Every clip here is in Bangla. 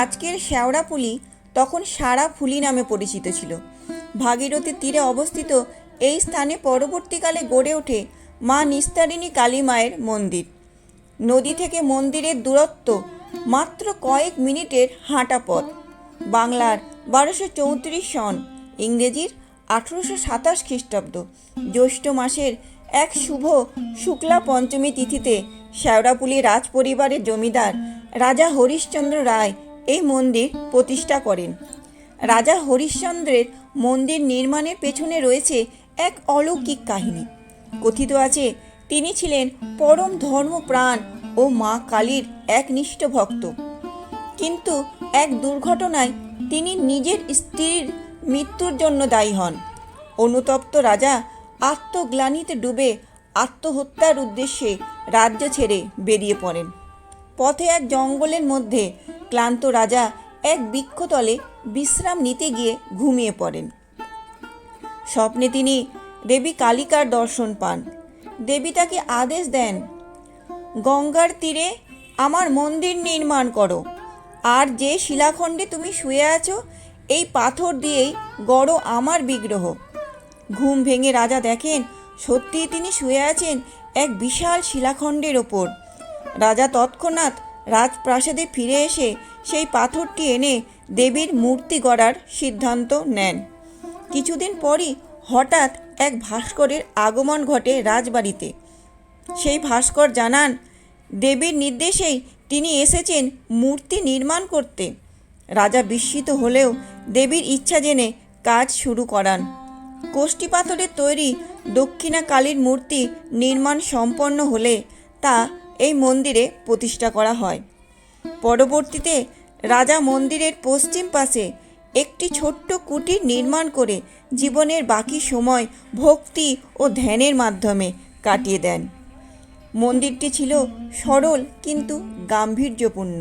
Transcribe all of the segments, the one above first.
আজকের শেওড়াপুলি তখন সারা ফুলি নামে পরিচিত ছিল। ভাগীরথীর তীরে অবস্থিত এই স্থানে পরবর্তীকালে গড়ে ওঠে মা নিস্তারিণী কালী মায়ের মন্দির। নদী থেকে মন্দিরের দূরত্ব মাত্র কয়েক মিনিটের হাঁটা পথ। বাংলার বারোশো চৌত্রিশ সন, ইংরেজির আঠেরোশো সাতাশ খ্রিস্টাব্দ। জ্যৈষ্ঠ মাসের এক শুভ শুক্লা পঞ্চমী তিথিতে শেওড়াপুলি রাজ পরিবারের জমিদার রাজা হরিশ্চন্দ্র রায় এই মন্দির প্রতিষ্ঠা করেন। রাজা হরিশ্চন্দ্রের মন্দির নির্মাণের পেছনে রয়েছে এক অলৌকিক কাহিনী। কথিত আছে, তিনি ছিলেন পরম ধর্মপ্রাণ ও মা কালীর একনিষ্ঠ ভক্ত। কিন্তু এক দুর্ঘটনায় তিনি নিজের স্ত্রীর মৃত্যুর জন্য দায়ী হন। অনুতপ্ত রাজা আত্মগ্লানিতে ডুবে আত্মহত্যার উদ্দেশ্যে রাজ্য ছেড়ে বেরিয়ে পড়েন। পথে এক জঙ্গলের মধ্যে ক্লান্ত রাজা এক বৃক্ষতলে বিশ্রাম নিতে গিয়ে ঘুমিয়ে পড়েন। স্বপ্নে তিনি দেবী কালিকার দর্শন পান। দেবী তাকে আদেশ দেন, গঙ্গার তীরে আমার মন্দির নির্মাণ করো। আর যে শিলাখণ্ডে তুমি শুয়ে আছো, এই পাথর দিয়েই গড়ো আমার বিগ্রহ। ঘুম ভেঙে রাজা দেখেন, সত্যিই তিনি শুয়ে আছেন এক বিশাল শিলাখণ্ডের ওপর। রাজা তৎক্ষণাৎ রাজপ্রাসাদে ফিরে এসে সেই পাথরটি এনে দেবীর মূর্তি গড়ার সিদ্ধান্ত নেন। কিছুদিন পরই হঠাৎ এক ভাস্করের আগমন ঘটে রাজবাড়িতে। সেই ভাস্কর জানান, দেবীর নির্দেশেই তিনি এসেছেন মূর্তি নির্মাণ করতে। রাজা বিস্মিত হলেও দেবীর ইচ্ছা জেনে কাজ শুরু করান। কোষ্ঠী পাথরের তৈরি দক্ষিণা কালীর মূর্তি নির্মাণ সম্পন্ন হলে তা এই মন্দিরে প্রতিষ্ঠা করা হয়। পরবর্তীতে রাজা মন্দিরের পশ্চিম পাশে একটি ছোট্ট কুটির নির্মাণ করে জীবনের বাকি সময় ভক্তি ও ধ্যানের মাধ্যমে কাটিয়ে দেন। মন্দিরটি ছিল সরল কিন্তু গাম্ভীর্যপূর্ণ।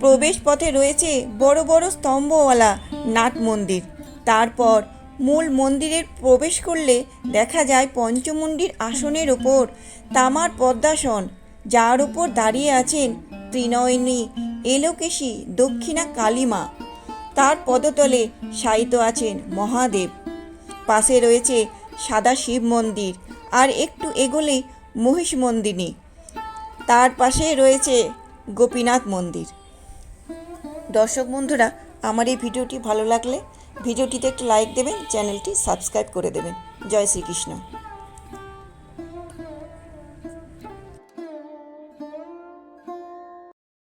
প্রবেশ পথে রয়েছে বড় বড় স্তম্ভওয়ালা নাট মন্দির। তারপর মূল মন্দিরের প্রবেশ করলে দেখা যায় পঞ্চমুণ্ডির আসনের ওপর তামার পদ্মাসন যার ওপর দাঁড়িয়ে আছেন ত্রিনয়নী, এলোকেশী, দক্ষিণা কালীমা। তার পদতলে শায়িত আছেন মহাদেব। পাশে রয়েছে সাদা শিব মন্দির আর একটু এগোলে মহিষ মন্দিনী তার পাশে রয়েছে গোপীনাথ মন্দির। দর্শক বন্ধুরা, আমার এই ভিডিওটি ভালো লাগলে ভিডিওটিতে একটি লাইক দেবেন, চ্যানেলটি সাবস্ক্রাইব করে দেবেন। জয় শ্রীকৃষ্ণ।